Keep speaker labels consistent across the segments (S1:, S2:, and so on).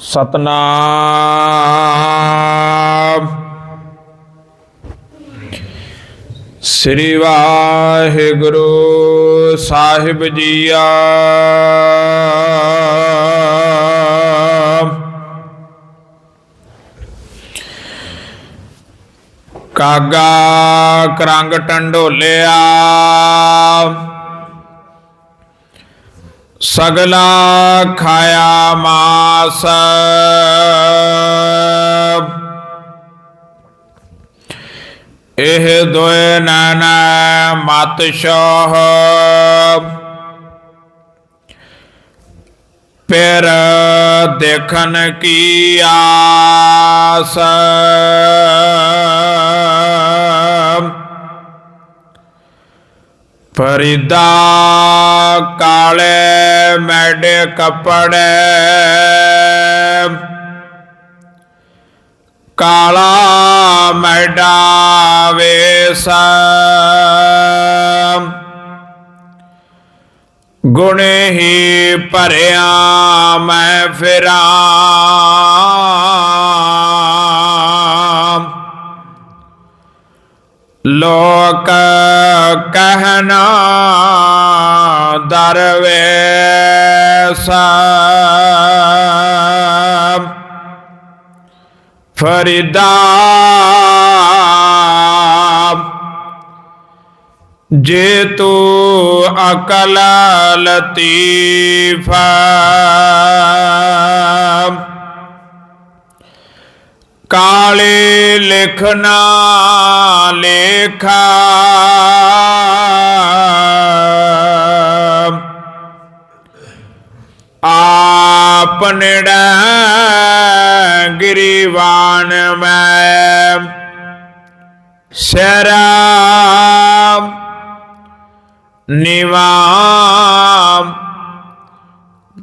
S1: ਸਤਨਾਮ। ਸ੍ਰੀ ਵਾਹਿਗੁਰੂ ਸਾਹਿਬ ਜੀਆ। ਕਾਗਾ ਕਰੰਗ ਟੰਡੋਲਿਆ। ਸਗਲਾ ਖਾਇਆ ਮਾਸ। ਇਹ ਦੋਇ ਨਨ ਮਤ ਸ਼ੋਹ। ਪਰ ਦੇਖਨ ਕੀ ਆਸ। ਫਰੀਦਾ ਕਾਲੇ ਮੈਡੇ ਕੱਪੜੇ। ਕਾਲਾ ਮੈਡਾ ਵੇਸ। ਗੁਣ ਹੀ ਭਰਿਆ ਮੈਂ ਫਿਰਾਂ। ਲੋਕ ਕਹਿਣਾ ਦਰਵੇਸ। ਫਰੀਦਾ ਜੇ ਤੂੰ ਅਕਲ ਲਤੀਫਾ। ਕਾਲੇ ਲਿਖਣਾ ਲੇਖਾ। ਆਪਨੜਾ ਗਰੀਵਾਨ ਮੈਂ ਸ਼ਰਾਮ ਨਿਵਾਮ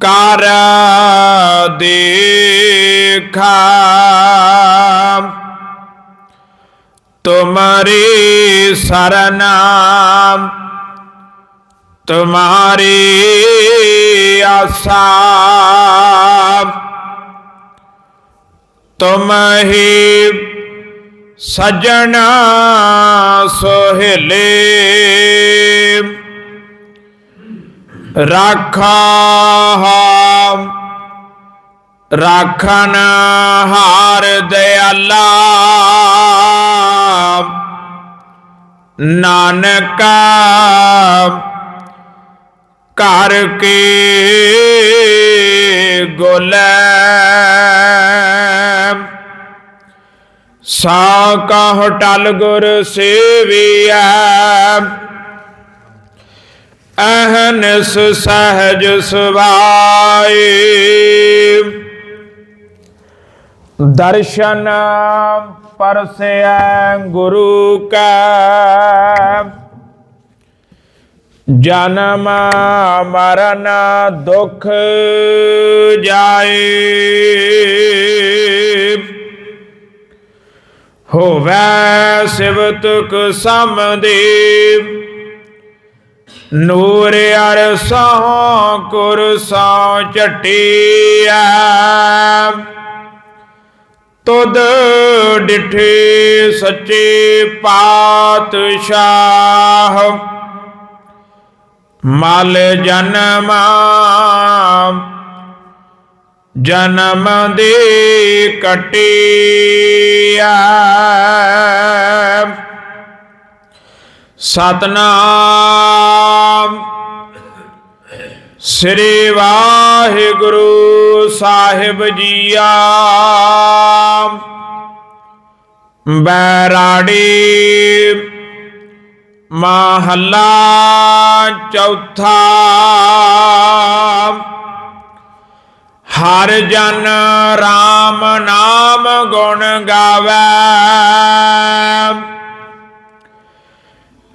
S1: ਕਰ ਦੇਖਾ। ਤੁਮਰੀ ਸ਼ਰਨਾ ਤੁਮਾਰੀ ਆਸਾ। ਤੁਮ ਹੀ ਸਜਣਾ ਸੋਹਿਲੇ। ਰਾਖਾ ਹਮ ਹਾਰ ਦਿਆਲਾ ਨਾਨਕ ਘਰ ਕੇ ਗੁਲਾਮ ਸਾ ਕਹ ਟਲ ਗੁਰ ਸੇਵੀਆ ਅਹਨਸ ਸਹਜ ਸੁਭਾਏ ਦਰਸ਼ਨ ਪਰਸੈ ਗੁਰੂ ਕਾ। ਜਨਮ ਮਰਨ ਦੁਖ ਜਾਏ। ਹੋਵੈ ਸਿਵਤੁਕ ਸਮਦੇਵ ਨੂਰ ਅਰਸੋਂ ਕੁਰਸੋਂ ਚਟਿਆ ਤੁਧ ਡਿਠੇ ਸੱਚੇ ਪਾਤਸ਼ਾਹ। ਮਲ ਜਨਮ ਜਨਮ ਦੇ ਕਟਿਆ ਸਤਨਾਮ ਸ੍ਰੀ ਵਾਹਿਗੁਰੂ ਸਾਹਿਬ ਜੀਆ। ਬੈਰਾੜੀ ਮਹੱਲਾ ਚੌਥਾ। ਹਰ ਜਨ RAM ਨਾਮ ਗੁਣ ਗਾਵੇ।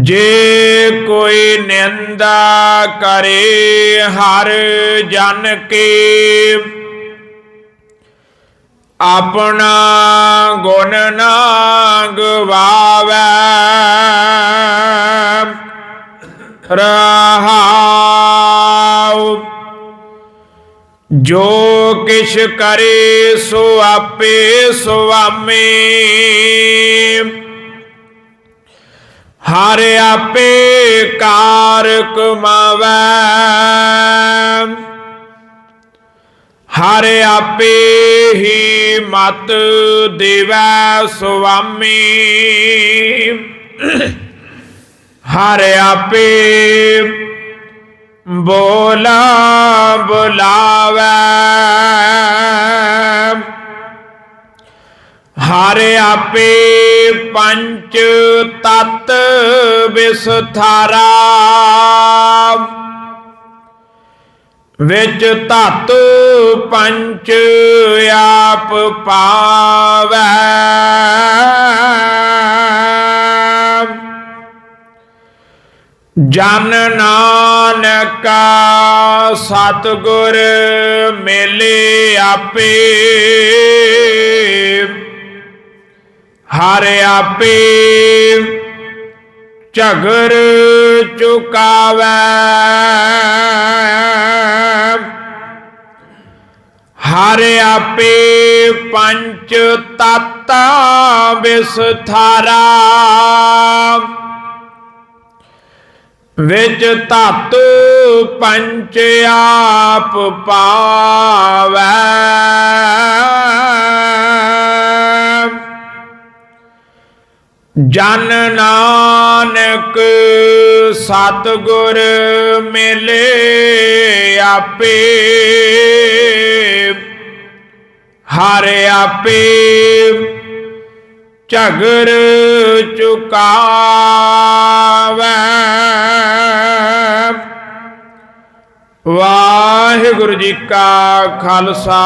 S1: ਜੇ ਕੋਈ ਨਿੰਦਾ ਕਰੇ ਹਰ ਜਨ ਕੀ, ਆਪਣਾ ਗੁਣ ਨਾ ਗਵਾਵੇ। ਰਹਾਉ, ਜੋ ਕਿਛ ਕਰੇ ਸੋ ਆਪੇ ਸੁਆਮੀ। ਹਰ ਆਪੇ ਕਾਰ ਕਮਾਵੈ ਹਰ ਆਪੇ ਹੀ ਮਤ ਦੇਵੈ ਸੁਆਮੀ। ਹਰ ਆਪੇ ਬੋਲਾ ਬੁਲਾਵੈ। ਹਰ ਆਪੇ ਪੰਚ ਤਤ ਵਿਸਥਾਰਾ। ਵਿੱਚ ਧਾਤੂ ਪੰਚ ਆਪ ਪਾਵੈ। ਜਨ ਨਾਨਕ ਸਤਿਗੁਰ ਮੇਲੇ ਆਪੇ। ਹਰ ਆਪੇ ਝਗਰ ਚੁਕਾਵੈ। ਹਰ ਆਪੇ ਪੰਚ ਤਤ ਵਿਸਥਾਰਾ। ਵਿੱਚ ਧਾਤੂ ਪੰਚ ਆਪ ਪਾਵੈ। ਜਨ ਨਾਨਕ ਸਤਿਗੁਰ ਮਿਲੇ ਆਪੇ ਹਰ ਆਪੇ ਝਗਰ ਚੁਕਾਵੈ। ਵਾਹਿਗੁਰੂ ਜੀ ਕਾ ਖਾਲਸਾ।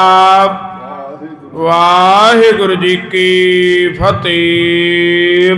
S1: ਵਾਹਿਗੁਰੂ ਜੀ ਕੀ ਫਤਿਹ।